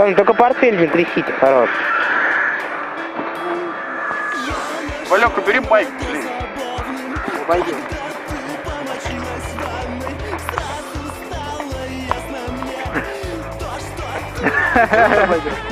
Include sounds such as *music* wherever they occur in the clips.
Главное, только портфель не трясите, хорош. Валек, убери байк, блин. Пойдем. *laughs* *laughs*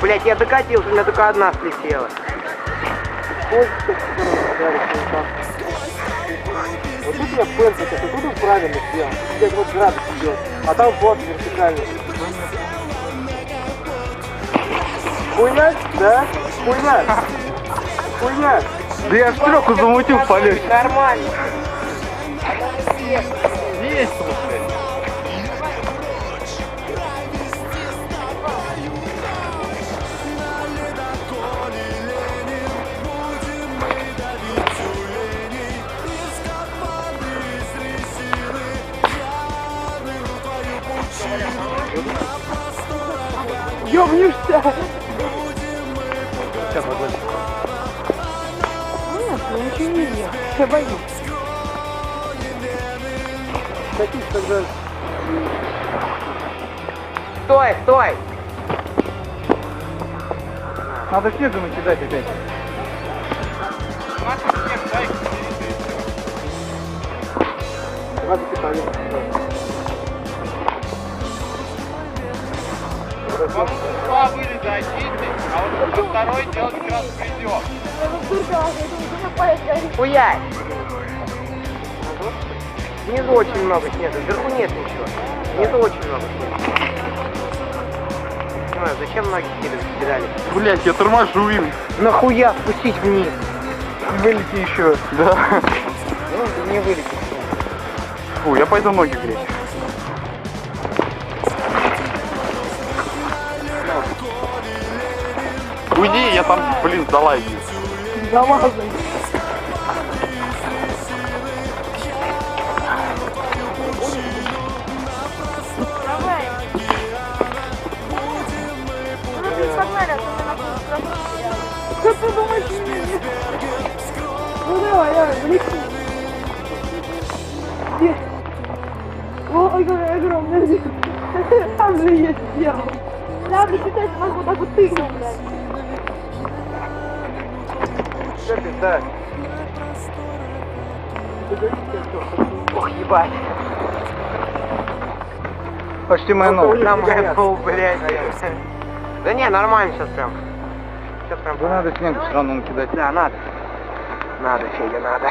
Блять, я докатился, у меня только одна слетела. Вот тут я пенсия, вот тут он правильно сделал. Здесь вот градус идет, а там вот вертикальный. Хуйня? Да? Хуйня? Хуйня? Да я стрелку замутил в полете. Нормально. Весело, блядь. Ёбнешься! Нет, я ничего не видел. Я боюсь. Катись тогда. Стой, стой! Надо снегом накидать опять. Надо кидать. Два вылета очистить, а вот второй делать как раз придет. Я тут дурка, я думаю, у меня палец горит. Хуяй! Внизу очень много снега, вверху нет ничего. Внизу очень много снега. Не знаю, зачем ноги кидали? кидали? Блять, я торможу им. Нахуя спустить вниз? Вылети еще. Да. Ну, не вылетишь. Фу, я пойду ноги греть. Уйди, я там, блин, залазил. Замазай. Давай. Ну, а. Что ты думаешь, Ну давай, давай, влети. Где? О, огромный. Там же есть сделал. Надо считать, вот так вот тыкнул, блядь. Что ты, да? Ох, ебать. Почти моя На мою пол, блядь. Да не, нормально сейчас прям. Сейчас прям. Да надо снег все равно накидать. Да, надо. Надо, Федя, надо.